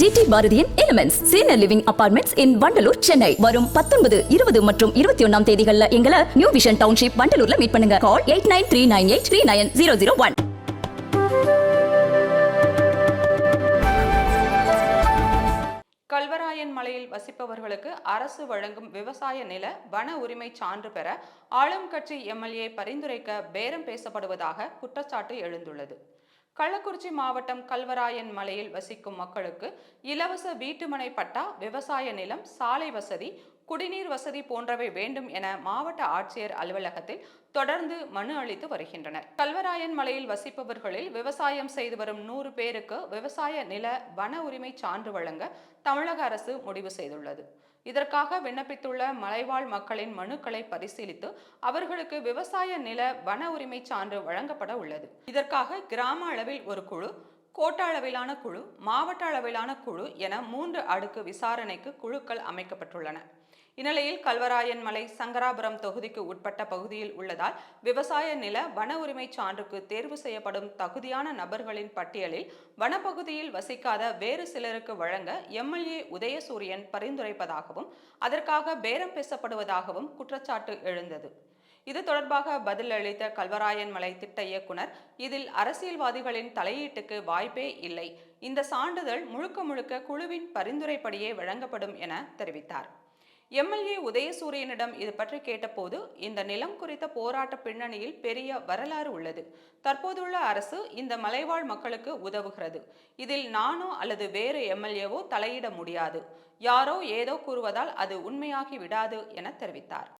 GT பாரதியின் elements senior living apartments in Vandalur Chennai வரும் பத்தொன்பது இருபது மற்றும் இருபத்தி ஒன்னாம் தேதிகள்ல எங்களை நியூ விஷன் டவுன்ஷிப் வண்டலூர்ல மீட் பண்ணுங்க. Call eight nine three nine eight three nine zero zero one Kalvarayan மலையில் வசிப்பவர்களுக்கு அரசு வழங்கும் விவசாய நில வன உரிமை சான்று பெற ஆளும் கட்சி எம்எல்ஏ பரிந்துரைக்க பேரம் பேசப்படுவதாக குற்றச்சாட்டு எழுந்துள்ளது. கள்ளக்குறிச்சி மாவட்டம் கல்வராயன் மலையில் வசிக்கும் மக்களுக்கு இலவச வீட்டுமனை பட்டா விவசாய நிலம் சாலை வசதி குடிநீர் வசதி போன்றவை வேண்டும் என மாவட்ட ஆட்சியர் அலுவலகத்தில் தொடர்ந்து மனு அளித்து வருகின்றனர். கல்வராயன் மலையில் வசிப்பவர்களில் விவசாயம் செய்து வரும் நூறு பேருக்கு விவசாய நில வன உரிமை சான்று வழங்க தமிழக அரசு முடிவு செய்துள்ளது. இதற்காக விண்ணப்பித்துள்ள மலைவாழ் மக்களின் மனுக்களை பரிசீலித்து அவர்களுக்கு விவசாய நில வன உரிமை சான்று வழங்கப்பட உள்ளது. இதற்காக கிராம அளவில் ஒரு குழு கோட்ட அளவிலான குழு மாவட்ட அளவிலான குழு என மூன்று அடுக்கு விசாரணைக்கு குழுக்கள் அமைக்கப்பட்டுள்ளன. இந்நிலையில் கல்வராயன் மலை சங்கராபுரம் தொகுதிக்கு உட்பட்ட பகுதியில் உள்ளதால் விவசாய நில வன உரிமை சான்றுக்கு தேர்வு செய்யப்படும் தகுதியான நபர்களின் பட்டியலில் வனப்பகுதியில் வசிக்காத வேறு சிலருக்கு வழங்க எம்எல்ஏ உதயசூரியன் பரிந்துரைப்பதாகவும் அதற்காக பேரம் பேசப்படுவதாகவும் குற்றச்சாட்டு எழுந்தது. இது தொடர்பாக பதில் அளித்த கல்வராயன் மலை திட்ட இயக்குனர் இதில் அரசியல்வாதிகளின் தலையீட்டுக்கு வாய்ப்பே இல்லை. இந்த சான்றிதழ் முழுக்க முழுக்க குழுவின் பரிந்துரைப்படியே வழங்கப்படும் என தெரிவித்தார். எம்எல்ஏ உதயசூரியனிடம் இது பற்றி கேட்டபோது இந்த நிலம் குறித்த போராட்ட பின்னணியில் பெரிய வரலாறு உள்ளது. தற்போதுள்ள அரசு இந்த மலைவாழ் மக்களுக்கு உதவுகிறது. இதில் நானோ அல்லது வேறு எம்எல்ஏவோ தலையிட முடியாது. யாரோ ஏதோ கூறுவதால் அது உண்மையாகி விடாது என தெரிவித்தார்.